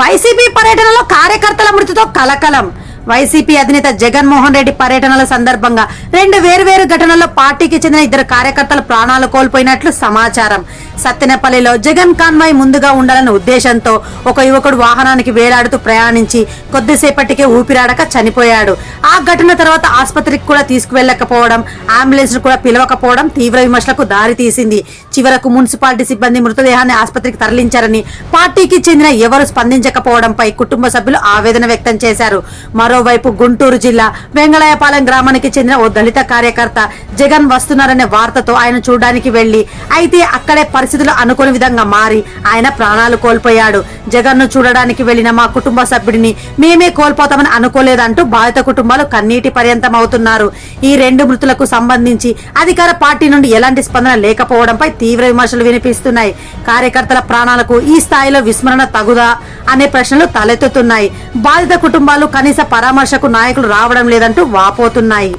YCP పర్యటనలో కార్యకర్తల మృతితో కలకలం. వైసీపీ అధినేత జగన్మోహన్ రెడ్డి పర్యటనల సందర్భంగా రెండు వేర్వేరు ఘటనల్లో పార్టీకి చెందిన ఇద్దరు కార్యకర్తలు ప్రాణాలు కోల్పోయినట్లు సమాచారం. సత్తెనపల్లిలో జగన్ కాన్వాయ్ ముందుగా ఉండాలన్న ఉద్దేశంతో ఒక యువకుడు వాహనానికి వేలాడుతూ ప్రయాణించి కొద్దిసేపటికే ఊపిరాడక చనిపోయాడు. ఆ ఘటన తర్వాత ఆసుపత్రికి కూడా తీసుకువెళ్ళకపోవడం అంబులెన్స్ కూడా పిలవకపోవడం తీవ్ర విమర్శలకు దారి తీసింది. చివరకు మున్సిపాలిటీ సిబ్బంది మృతదేహాన్ని ఆసుపత్రికి తరలించారని పార్టీకి చెందిన ఎవరు స్పందించకపోవడంపై కుటుంబ సభ్యులు ఆవేదన వ్యక్తం చేశారు. మరోవైపు గుంటూరు జిల్లా వెంగళాయపాలెం గ్రామానికి చెందిన ఓ దళిత కార్యకర్త జగన్ వస్తున్నారనే వార్తతో ఆయన చూడడానికి వెళ్ళి అయితే అక్కడే పరిస్థితులు అనుకోని విధంగా మారి ఆయన ప్రాణాలు కోల్పోయాడు. జగన్ను చూడడానికి వెళ్ళిన మా కుటుంబ సభ్యుడిని మేమే కోల్పోతామని అనుకోలేదంటూ బాధిత కుటుంబాలు కన్నీటి పర్యంతం అవుతున్నారు ఈ రెండు మృతులకు సంబంధించి అధికార పార్టీ నుండి ఎలాంటి స్పందన లేకపోవడంపై తీవ్ర విమర్శలు వినిపిస్తున్నాయి. కార్యకర్తల ప్రాణాలకు ఈ స్థాయిలో విస్మరణ తగుదా అనే ప్రశ్నలు తలెత్తుతున్నాయి. బాధిత కుటుంబాలు కనీస పరామర్శకు నాయకులు రావడం లేదంటూ వాపోతున్నాయి.